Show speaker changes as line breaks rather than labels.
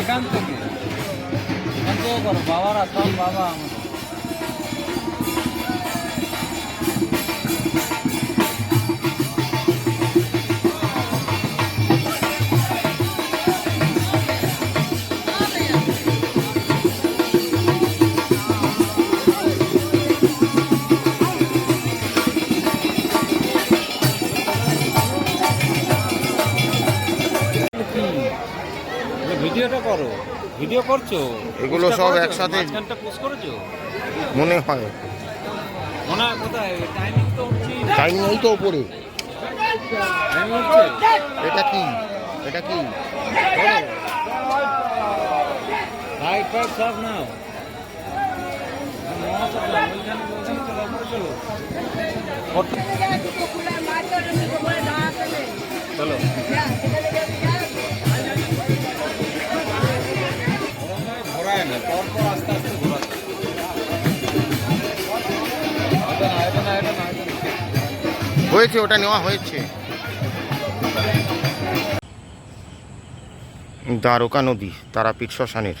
এখান থেকে। এখান থেকে করো বাবারা সব বাবা আমাদের। ভিডিওটা করো। ভিডিও করছ?
এগুলো সব একসাথে-
মাঝখানটা পুশ করেছ?
মনে হয়।
মনে হয় কোথায়? টাইমিং তো উঠছি
টাইম তো ওপরে। এটা কি? এটা কি?
ফাইভ ফাইভ সব নাও মহাসব নাও, ওইখানে ওইখানে চলো।
হয়েছে ওটা নেওয়া হয়েছে। দ্বারকা নদী তারাপীঠ শ্মশানের।